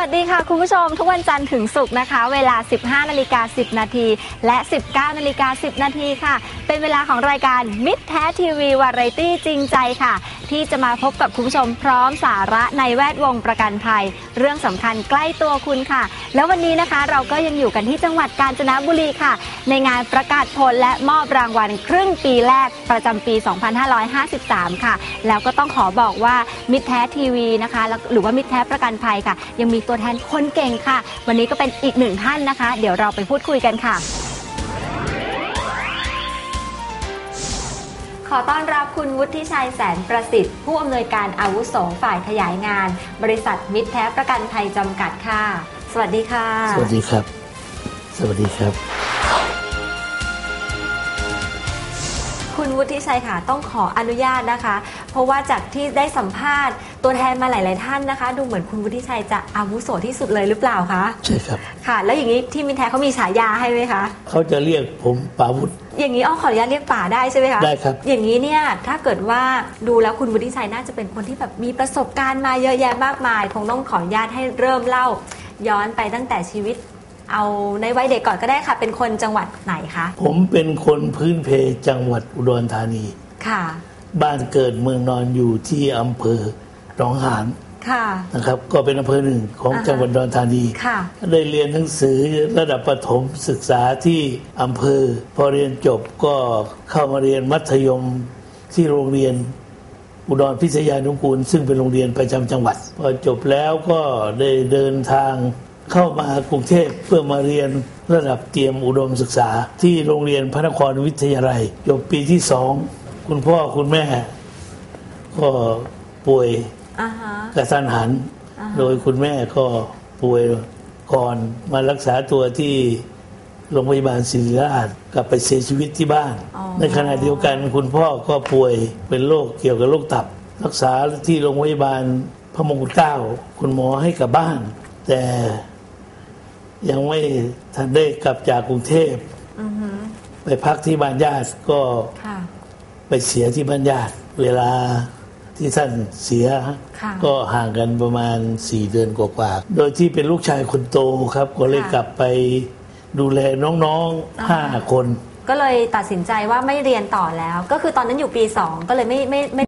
วัสดีค่ะ คุณผู้ชมทุกวันจันทร์ถึงศุกร์นะคะ เวลา 15นาฬิกา10 นาทีและ 19นาฬิกา10 นาทีค่ะ เป็นเวลาของรายการมิตรแท้ทีวีวาไรตี้จริงใจค่ะ ที่จะมาพบกับคุณผู้ชมพร้อมสาระในแวดวงประกันภัย เรื่องสำคัญใกล้ตัวคุณค่ะ แล้ววันนี้นะคะเราก็ยังอยู่กันที่จังหวัดกาญจนบุรีค่ะ ในงานประกาศผลและมอบรางวัลครึ่งปีแรกประจำปี 2553 ค่ะ แล้วก็ต้องขอบอกว่ามิตรแท้ทีวีนะคะ หรือว่ามิตรแท้ประกันภัยค่ะ ยังมีตัวแทนคนเก่งค่ะ วันนี้ก็เป็นอีกหนึ่งท่านนะคะ เดี๋ยวเราไปพูดคุยกันค่ะ ขอต้อนรับคุณวุฒิชัยแสนประสิทธิ์ ผู้อำนวยการอาวุโสฝ่ายขยายงาน บริษัทมิตรแท้ประกันภัยจำกัดค่ะ สวัสดีค่ะ สวัสดีครับ สวัสดีครับ คุณวุฒิชัยค่ะ ต้องขออนุญาตนะคะ เพราะว่าจากที่ได้สัมภาษณ์ตัวแทนมาหลาย ๆ ท่านนะคะ ดูเหมือนคุณวุฒิชัยจะอาวุโสที่สุดเลยหรือเปล่าคะใช่ครับค่ะ แล้วอย่างนี้ที่มินแท้เขามีฉายาให้ไหมคะเขาจะเรียกผมปาวุธอย่างนี้อ้อขออนุญาตเรียกป่าได้ใช่ไหมคะได้ครับอย่างนี้เนี่ยถ้าเกิดว่าดูแล้วคุณวุฒิชัยน่าจะเป็นคนที่แบบมีประสบการณ์มาเยอะแยะมากมายคงต้องขออนุญาตให้เริ่มเล่าย้อนไปตั้งแต่ชีวิต เอาในวัยเด็กก่อนก็ได้ค่ะ เป็นคนจังหวัดไหนคะผมเป็นคนพื้นเพจังหวัดอุดรธานี ค่ะ บ้านเกิดเมืองนอนอยู่ที่อำเภอหนองหานค่ะนะครับ ก็เป็นอำเภอหนึ่งของอ่าฮะจังหวัดอุดรธานีค่ะได้เรียนหนังสือระดับประถมศึกษาที่อำเภอ พอเรียนจบก็เข้ามาเรียนมัธยมที่โรงเรียนอุดรพิทยานุกูล ซึ่งเป็นโรงเรียนประจำจังหวัด พอจบแล้วก็ได้เดินทาง เข้ามากรุงเทพเพื่อมาเรียนระดับเตรียมอุดมศึกษา ที่โรงเรียนพระนครวิทยาลัยจบปีที่สองคุณพ่อคุณแม่ ก็ป่วยอ่าฮะกระทันหันอ่าฮะโดยคุณแม่ก็ป่วยก่อนมารักษาตัวที่โรงพยาบาลศิริราชกลับไปเสียชีวิตที่บ้านอ๋อในขณะเดียวกันคุณพ่อก็ป่วยเป็นโรคเกี่ยวกับโรคตับ รักษาที่โรงพยาบาลพระมงกุฎเกล้าคุณหมอให้กลับบ้าน แต่ ยังไม่ทันได้กลับจากกรุงเทพอือฮึไปพักที่บ้านญาติก็ค่ะไปเสียที่บ้านญาติ เวลาที่ท่านเสียค่ะก็ห่างกันประมาณสี่เดือนกว่าๆโดยที่เป็นลูกชายคนโตครับ ก็เลยค่ะกลับไปดูแลน้องๆห้าอ่าคน ก็เลยตัดสินใจว่าไม่เรียนต่อแล้ว ก็คือตอนนั้นอยู่ปีสองก็เลยไม่ไม่ไม่